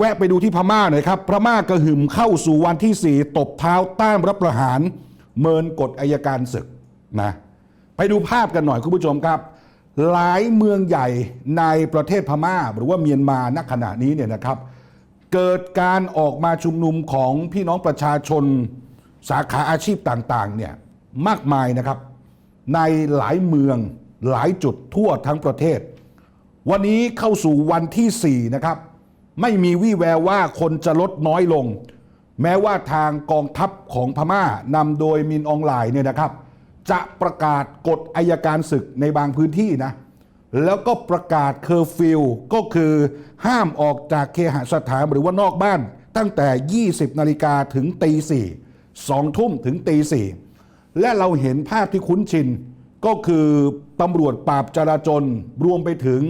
แวะไปดูที่พม่าหน่อยครับ พม่ากระหึ่มเข้าสู่วันที่ 4 ตบเท้าต้านรับประหาร เมินกฎอายการศึกนะไปดูภาพกันหน่อยคุณผู้ชมครับ หลายเมืองใหญ่ในประเทศพม่า หรือว่าเมียนมาณขณะนี้เนี่ยนะครับ เกิดการออกมาชุมนุมของพี่น้องประชาชนสาขาอาชีพต่างๆเนี่ยมากมายนะครับ ในหลายเมืองหลายจุดทั่วทั้งประเทศ วันนี้เข้าสู่วันที่4นะครับ ไม่มีวี่แววว่าคนจะลดน้อยลง แม้ว่าทางกองทัพของพม่านำโดยมินอองไลน์เนี่ยนะครับ จะประกาศกฎอายการศึกในบางพื้นที่นะ แล้วก็ประกาศเคอร์ฟิวก็คือห้ามออกจากเคหสถานหรือว่านอกบ้าน ตั้งแต่ 20 นาฬิกาถึงตีสี่สองทุ่มถึงตีสี่และเราเห็นภาพที่คุ้นชินก็คือตำรวจปราบจราจรรวมไปถึง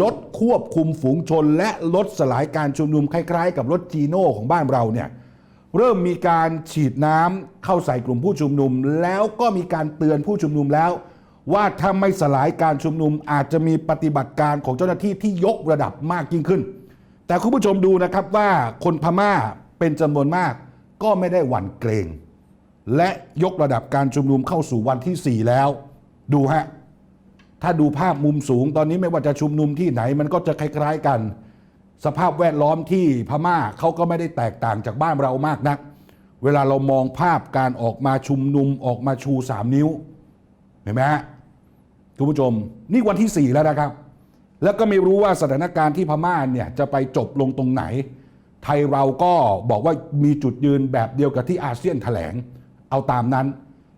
รถควบคุมฝูงชน และรถสลายการชุมนุมคล้ายๆ กับรถจีโน่ของบ้านเราเนี่ยเริ่มมีการฉีดน้ำเข้าใส่กลุ่มผู้ชุมนุม แล้วก็มีการเตือนผู้ชุมนุมแล้ว ว่าถ้าไม่สลายการชุมนุมอาจจะมีปฏิบัติการของเจ้าหน้าที่ที่ยกระดับมากยิ่งขึ้น แต่คุณผู้ชมดูนะครับว่าคนพม่าเป็นจำนวนมากก็ไม่ได้หวั่นเกรง และยกระดับการชุมนุมเข้าสู่วันที่ 4 แล้ว ดูฮะ ถ้าดูภาพมุมสูงตอนนี้ไม่ว่าจะชุมนุมที่ไหนมันก็จะคล้ายๆกัน สภาพแวดล้อมที่พม่าเขาก็ไม่ได้แตกต่างจากบ้านเรามากนัก เวลาเรามองภาพการออกมาชุมนุมออกมาชูสามนิ้วเห็นไหมฮะคุณผู้ชม นี่วันที่ 4 แล้วนะครับ แล้วก็ไม่รู้ว่าสถานการณ์ที่พม่าเนี่ยจะไปจบลงตรงไหน ไทยเราก็บอกว่ามีจุดยืนแบบเดียวกับที่อาเซียนแถลง เอาตามนั้น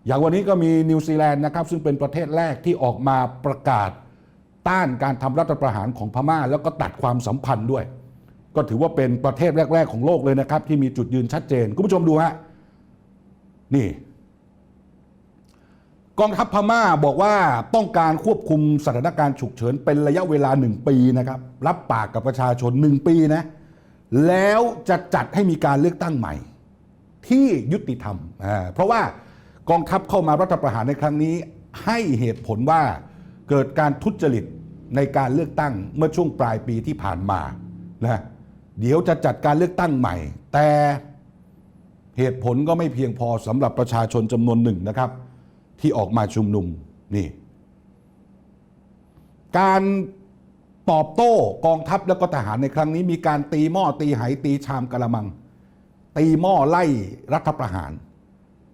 อย่างวันนี้ก็มีนิวซีแลนด์นะครับซึ่งเป็นประเทศแรกที่ออกมาประกาศต้านการทำรัฐประหารของพม่า แล้วก็ตัดความสัมพันธ์ด้วย ก็ถือว่าเป็นประเทศแรก ๆ ของโลกเลยนะครับ ที่มีจุดยืนชัดเจนคุณผู้ชมดูฮะนี่กองทัพพม่าบอกว่าต้องการควบคุมสถานการณ์ฉุกเฉินเป็นระยะเวลาหนึ่งปีนะครับรับปากกับประชาชนหนึ่งปีนะแล้วจะจัดให้มีการเลือกตั้งใหม่ ที่ยุติธรรมอ่าเพราะว่า กองทัพเข้ามารัฐประหารในครั้งนี้ ให้เหตุผลว่าเกิดการทุจริตในการเลือกตั้งเมื่อช่วงปลายปีที่ผ่านมานะเดี๋ยวจะจัดการเลือกตั้งใหม่ แต่เหตุผลก็ไม่เพียงพอสำหรับประชาชนจำนวนหนึ่งนะครับ ที่ออกมาชุมนุมนี่การตอบโต้กองทัพแล้วก็ทหารในครั้งนี้ มีการตีหม้อตีไหตีชามกระมัง ตีหม้อไล่รัฐประหาร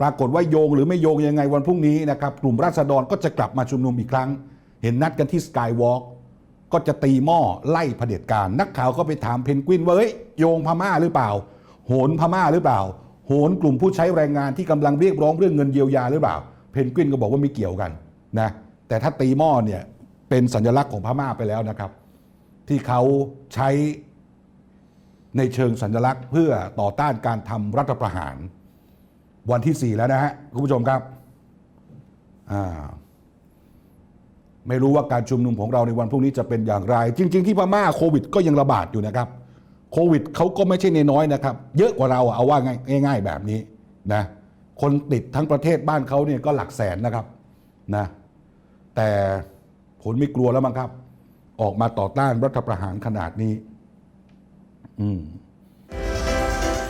ปรากฏว่าโยงหรือไม่โยงยังไงวันพรุ่งนี้นะครับกลุ่มราษฎรก็จะกลับมาชุมนุมอีกครั้ง เห็นนัดกันที่สกายวอล์กก็จะตีหม้อไล่เผด็จการ นักข่าวก็ไปถามเพนกวินว่าเฮ้ยโยงพม่าหรือเปล่า โหนพม่าหรือเปล่า โหนกลุ่มผู้ใช้แรงงานที่กำลังเรียกร้องเรื่องเงินเยียวยาหรือเปล่า เพนกวินก็บอกว่าไม่เกี่ยวกันนะแต่ถ้าตีหม้อเนี่ยเป็นสัญลักษณ์ของพม่าไปแล้วนะครับ ที่เขาใช้ในเชิงสัญลักษณ์เพื่อต่อต้านการทำรัฐประหาร วันที่ 4 แล้วนะฮะคุณผู้ชมครับไม่รู้ว่าการชุมนุมของเราในวันพรุ่งนี้จะเป็นอย่างไร จริง ๆ ที่พม่าโควิด ก็ยังระบาดอยู่นะครับโควิดเขาก็ไม่ใช่นน้อยนะครับ เยอะกว่าเราเอาว่าง่าย ๆ แบบนี้นะคนติดทั้งประเทศบ้านเขาเนี่ยก็หลักแสนนะครับนะแต่ผลไม่กลัวแล้วมั้งครับ ออกมาต่อต้านรัฐประหารขนาดนี้ อืม